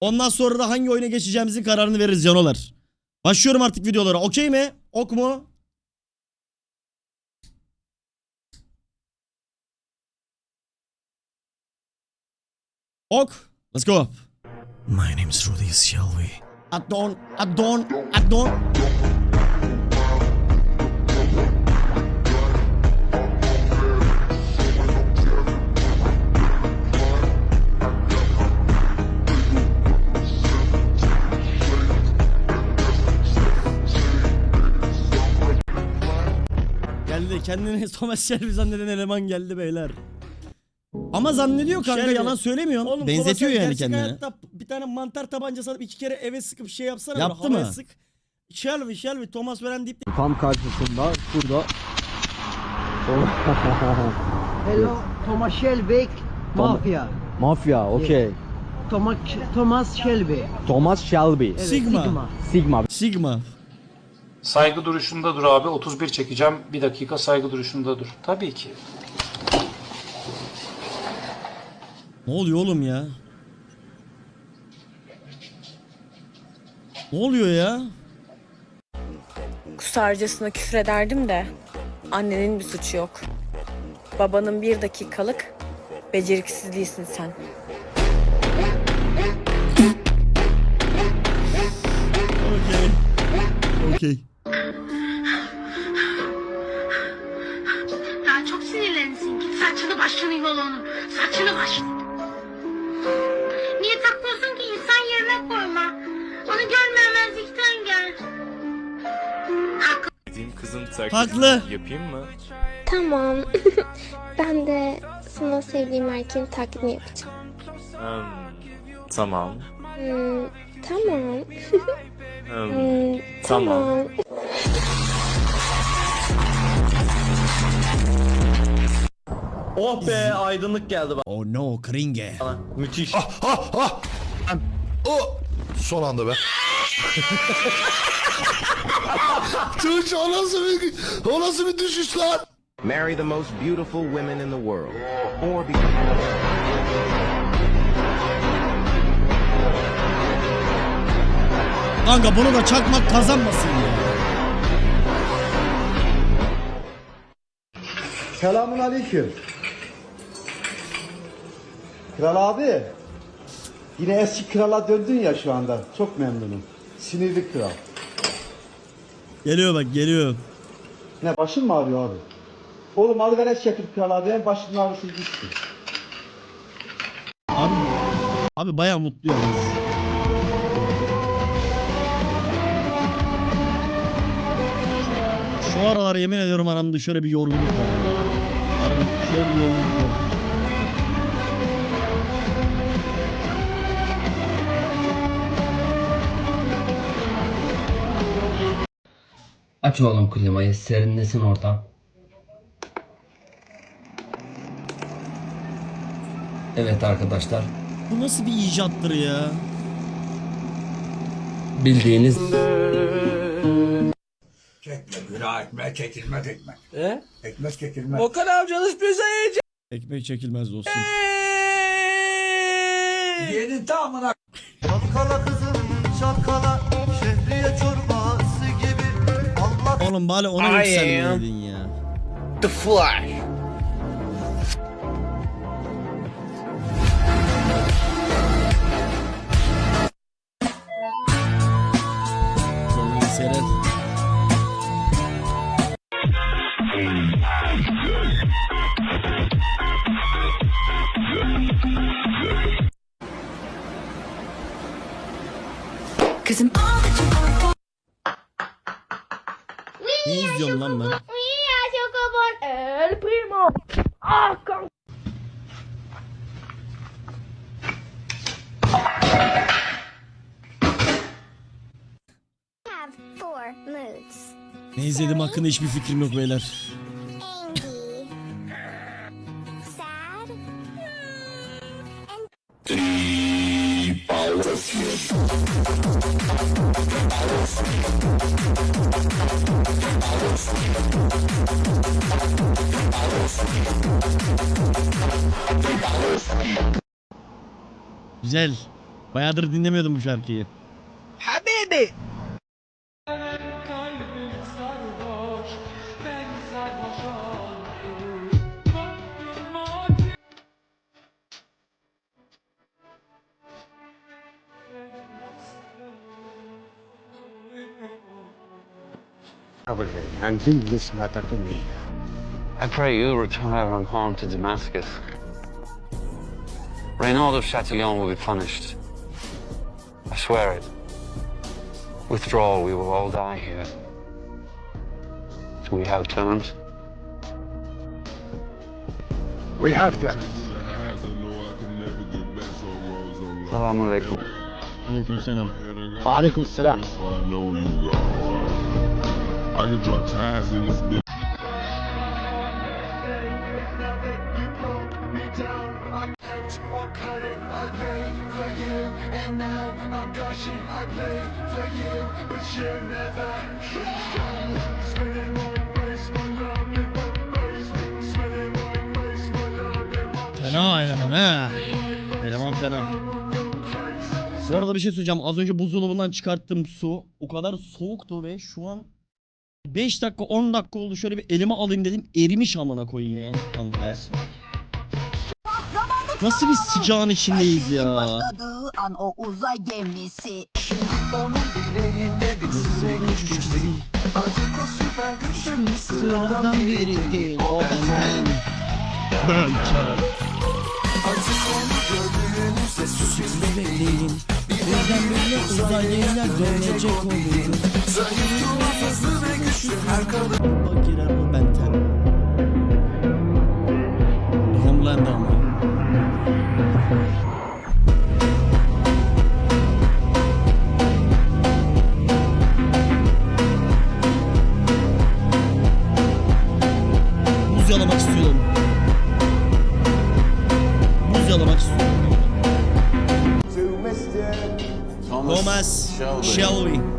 Ondan sonra da hangi oyuna geçeceğimizin kararını veririz canolar. Başlıyorum artık videolara. Okey mi? Ok mu? Ok. Let's go. My name's Rudy Shelby. Adon, Adon, Adon. Kendini Thomas Shelby zanneden eleman geldi beyler. Ama zannediyor kanka Shelby. yalan söylemiyorsun. Oğlum Benzetiyor yani gerçek kendini. hayatta bir tane mantar tabancası alıp iki kere eve sıkıp şey yapsana. Yaptı böyle havaya mı? Sık. Shelby, Shelby, Thomas veren deyip de Tam karşısında şurada Hello, Thomas Shelby, Mafia. mafya okey. Thomas, Thomas Shelby. Thomas Shelby. Evet, Sigma. Sigma. Sigma. Saygı duruşunda dur abi. 31 çekeceğim. Bir dakika saygı duruşunda dur. Tabii ki. Ne oluyor oğlum ya? Ne oluyor ya? Kusarcasına küfür ederdim de annenin bir suçu yok. Babanın bir dakikalık beceriksizliğisin sen. Okey. Okey. Saçını başını yol onun. Saçını baş. Niye takmıyorsun ki insan yerine koyma. Onu görmemezlikten gel. Haklı. Dediğim kızın taklidini Haklı. yapayım mı? Tamam. ben de sana sevdiğim erkeğin taklidini yapacağım. Hmm, tamam. Hmm, tamam. Hmm, Hmm, Tamam. tamam. Oh be aydınlık geldi bak. Oh no, kringe. Müthiş. O son anda be. Tuğç o nasıl bir, o nasıl bir düşüş lan? Marry the most beautiful women in the world. Or become Kanka bunu da çakmak kazanmasın ya. Selamun aleyküm. Kral abi. Yine eski krala döndün ya şu anda. Çok memnunum. Sinirli kral. Geliyor bak geliyor. Ne başın mı ağrıyor abi? Oğlum alıver eski Türk kral abi. En başının ağrısı gitti. Abi, abi bayağı mutlu yalnız. Şu aralar yemin ediyorum aramda şöyle bir yorgunluk var. Aramda şöyle bir yorgunluk var. Aç oğlum klimayı, serinlesin ortam. Evet arkadaşlar, Bu nasıl bir icattır ya? bildiğiniz Okan amca alışmıyorsa yiyecek. Ekmek çekilmez dostum. Yeğenin tamamına. Oğlum bari ona yükselmeydin ya. the Flash. Zorluğu seyret. Kızım Ne izliyorum lan ben? El primo. Ah, con- Ne izledim hakkında hiçbir fikrim yok beyler. Güzel. Bayağıdır dinlemiyordum bu şarkıyı. I pray you return home to Damascus. Reynald of Chatillon will be punished. I swear it. Withdraw, we will all die here. Do we have terms? We have them. Assalamu alaikum. Alaikum salam. Wa alaikum salam. I can draw ties in this that. Selamun Aleyküm. Aleykümselam. Aleyküm selam. Fena eleman ha. Eleman fena. Bu arada bir şey söyleyeceğim. Az önce buzdolabından çıkarttığım su o kadar soğuktu ve şu an 5 dakika 10 dakika oldu şöyle bir elime alayım dedim erimiş amına koyayım ya. Kanka. Nasıl bir sıcağın içindeyiz ya. an o uzay gemisi. Sıradan biri o benden. Ben bekleyin. Birden böyle uzay gemiler dönecek oluyor. Bak girer o benten. Buz yalamak istiyorum. Buz yalamak istiyorum. Thomas Shelby.